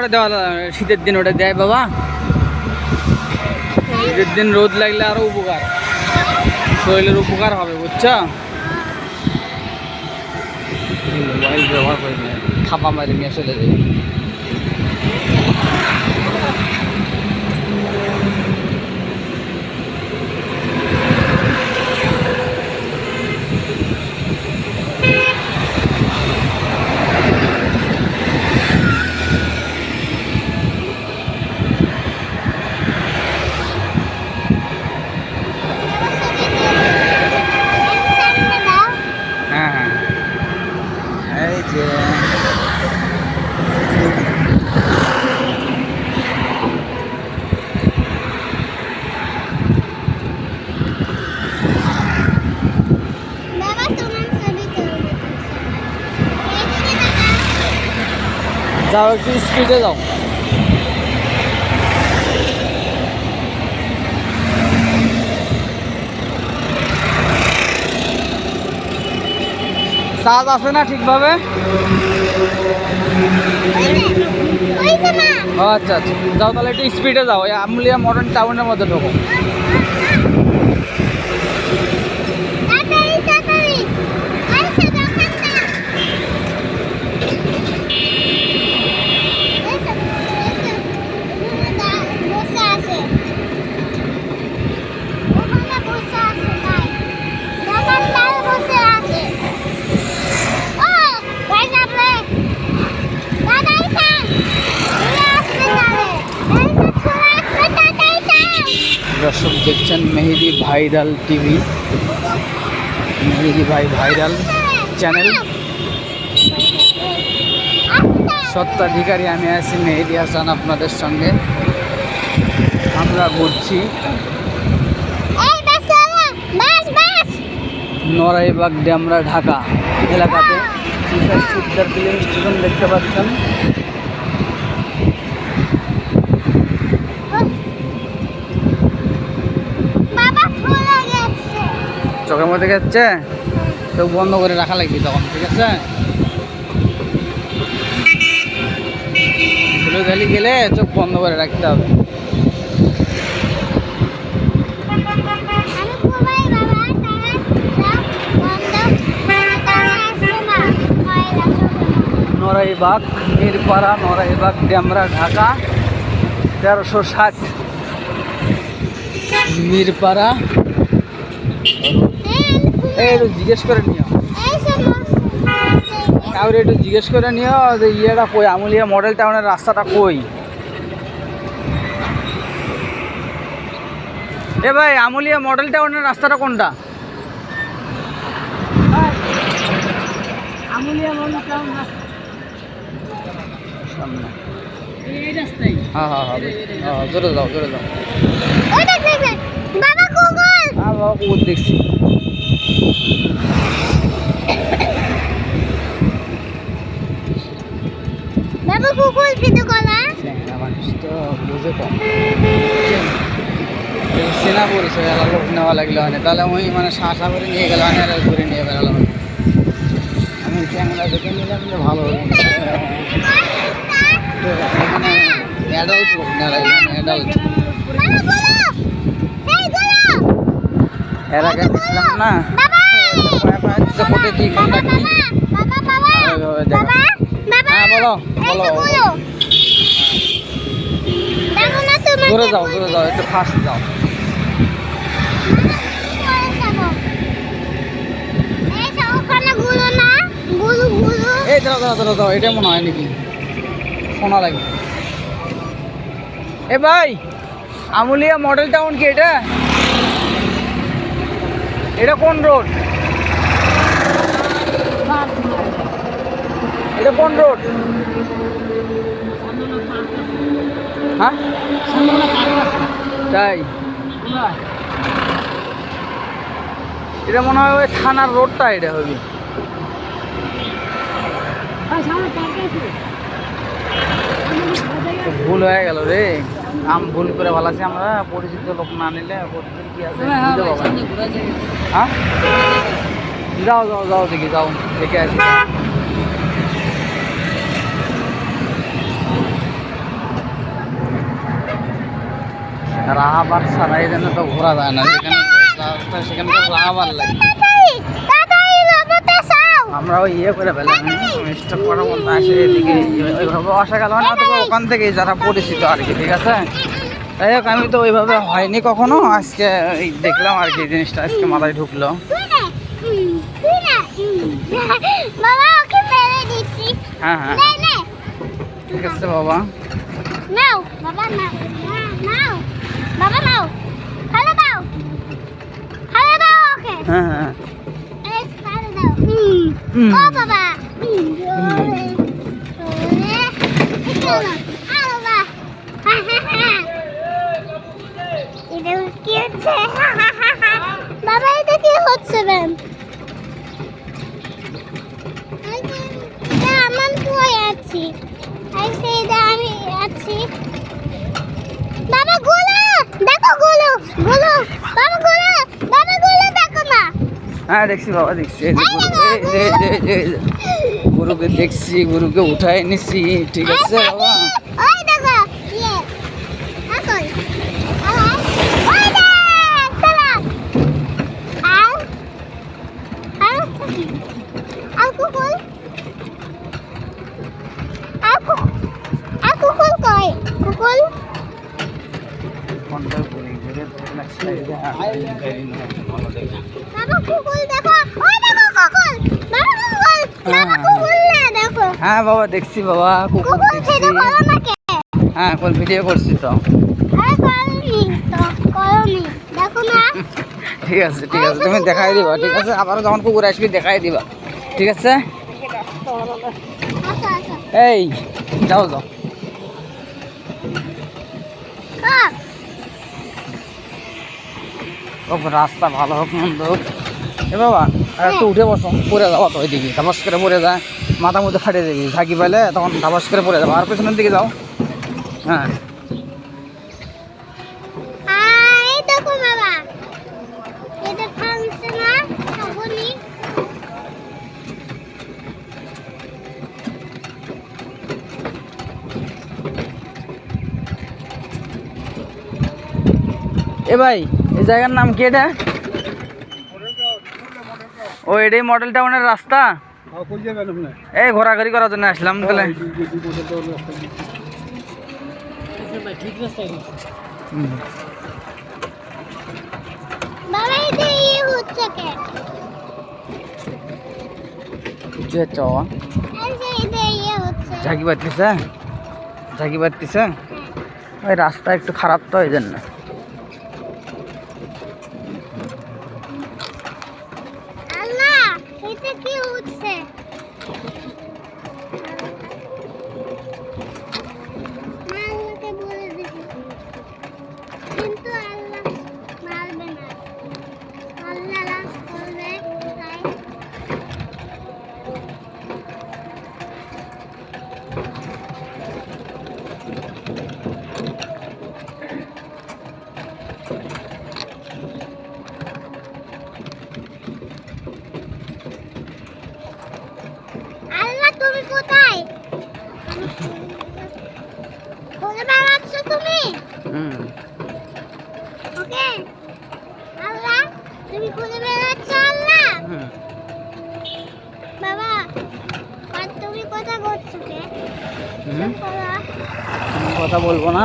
ওটা দেওয়া শীতের দিন ওটা দেয় বাবা। শীতের দিন রোদ লাগলে আরও উপকার। শরীরের উপকার হবে, বুঝছ? মোবাইল ব্যবহার করি থাপা মারি নিয়ে হ্যাঁ হ্যাঁ এই যে বাবা তোমার ছবি তুলবে এইদিকে তাকাও যাও, একটু স্পিডে যাও। চার্জ আছে না ঠিকভাবে? আচ্ছা আচ্ছা। যাও তাহলে একটু স্পিডে যাও আমলিয়া মডার্ন টাউনের মধ্যে ঢোকো তাড়াতাড়ি তাড়াতাড়ি আইসা দোকানটা এইসব এইসব বসে আছে ওখানে বসে আছে তাই দোকানদার বসে আছে ও ভাই সামনে দাদা ইসান ঘুরে আসতে যাবে এইসব ঘুরে আসবে দাদা ইসান দর্শক দেখছেন মেহেদি ভাইরাল টিভি মেহেদি ভাই ভাইরাল চ্যানেল। সত্ত্বাধিকারী আমি আছি মেহেদি হাসান আপনাদের সঙ্গে। আমরা ঘুরছি নড়াইবাগ ড্যামরা ঢাকা এলাকাতে। স্টেশন দেখতে পাচ্ছেন বাবা ফুলে গেছে চোখের মধ্যে গেছে চোখ বন্ধ করে রাখা লাগবে তখন ঠিক আছে? ধুলো গালি গেলে চোখ বন্ধ করে রাখতে হবে। নরাইবাগ মিরপাড়া নড়াইবাগ ড্যামরা ঢাকা তেরোশো ষাট। মিরপাড়া একটু জিজ্ঞেস করে নিও। এই কাউরে একটু জিজ্ঞেস করে নিও যে ইয়েটা কই? আমুলিয়া মডেল টাউনের রাস্তাটা কই? এ ভাই আমুলিয়া মডেল টাউনের রাস্তাটা কোনটা? আমুলিয়া মডেল টাউন সামনে। হ্যাঁ হ্যাঁ হ্যাঁ হ্যাঁ জোরে যাও জোরে যাও ওইটা দেখবে বাবা গুগল হ্যাঁ বাবা কুকুর দেখছি। বাবা গুগল ভিডিও কলা মানুষ তো বুঝে কম চেনা পরিচয় এলা লোক নেওয়া লাগলে হয় না। তাহলে ওই মানে শাঁসা করে নিয়ে গেলে হয় না ঘুরে নিয়ে বেড়ালাম আমি চ্যাংড়া দেখে নিলাম যে ভালো হবে মানে অ্যাডাল্ট লোক নেওয়া লাগলে অ্যাডাল্ট এর আগে দিছিলাম না। দিছে কোটে কি? বাবা কোনটা কি হ্যাঁ, বলো, বলো। জোরে যাও জোরে যাও একটু ফাস্ট যাও। এই যে ওখানে গুলো না গুলো গুলো এই দাঁড়াও দাঁড়াও দাঁড়াও দাঁড়াও এটা মনে হয় নাকি? শোনা লাগে এ ভাই আমুলিয়া মডেল টাউন কি এটা? এটা কোন রোড এটা কোন রোড? হ্যাঁ? তাই। এটা মনে হয় ওই থানার রোডটা এটা হবে। ভুল হয়ে গেল রে। আম ভুল করে ভালো আছি আমরা পরিচিত লোক না নিলে কি আছে? পারব না। হ্যাঁ? যাও যাও যাও দেখি যাও দেখে আসি। রাহাবার ছাড়া জন্য তো ঘোরা যায় না। যেখানে সেখানে তো রাহাবার লাগে। আমরা ওই ইয়ে করে ফেলাম স্টপ করার মতো আসে এদিকে ওইভাবে আসা গেল না তবে ওখান থেকে যারা পরিচিত আর কি, ঠিক আছে? যাই হোক, আমি তো ওইভাবে হয়নি কখনো, আজকে দেখলাম আর কি জিনিসটা, আজকে মাথায় ঢুকলো। তুই তুই হ্যাঁ হ্যাঁ। ঠিক আছে বাবা। নাও বাবা নাও নাও। বাবা নাও ফেলে দাও ফেলে দাও ওকে হ্যাঁ হ্যাঁ এই ফেলে দাও হুম। ও বাবা বাবা এটা কি হচ্ছে ম্যাম আমার কই আছি আমি আছি বাবা গুলো দেখো গুলো গুলো বাবা গুলো বাবা গুলো দেখো না হ্যাঁ দেখছি বাবা দেখছি। গরুকে দেখছি গরুকে উঠাই নিছি ঠিক আছে বাবা ওই দেখো ইয়ে এখন হ্যাঁ বাবা দেখছি বাবা কুকুর দেখছি। হ্যাঁ কোন ভিডিও করছি তো? ঠিক আছে ঠিক আছে তুমি দেখাই দিবা ঠিক আছে? আবারও যখন কুকুর আসবি দেখাই দিবা। ঠিক আছে? আচ্ছা আচ্ছা। এই যাও যাও। রাস্তা ভালো হোক মন্দ হোক। এ বাবা আর একটু উঠে বসো পড়ে যাও তো ওইদিকে। ধাবাস করে পড়ে যায় মাথা মধ্যে ফাটিয়ে দেবি। ঝাঁকি পাইলে তখন ধাবাস করে পড়ে যাব। আর পেছনের দিকে যাও। হ্যাঁ। এ ভাই এই জায়গার নাম কি এটা? ও এটাই মডেল টাউনের রাস্তা? এই ঘোরাঘুরি করার জন্য আসলাম তাহলে। ইয়ে হচ্ছে কে কিছু হচ্ছে বাবা এই যে এটা হচ্ছে ঝাঁকি পাতিছে ঝাঁকি পাতিছে ওই রাস্তা একটু খারাপ তো এই জন্য আল্লাহ এটা কি হচ্ছে মা আল্লাহকে বলে দিছি কিন্তু আল্লাহ মারবে না আল্লাহ রাগ করবে তাই আল্লাহ তুমি কোথায় ঘুরে বেড়াচ্ছ তুমি হুম ওকে আল্লাহ তুমি ঘুরে বেড়াচ্ছ আল্লাহ হুম বাবা আর তুমি কোথা করছ কে হুম বাবা, আমি কথা বলব না।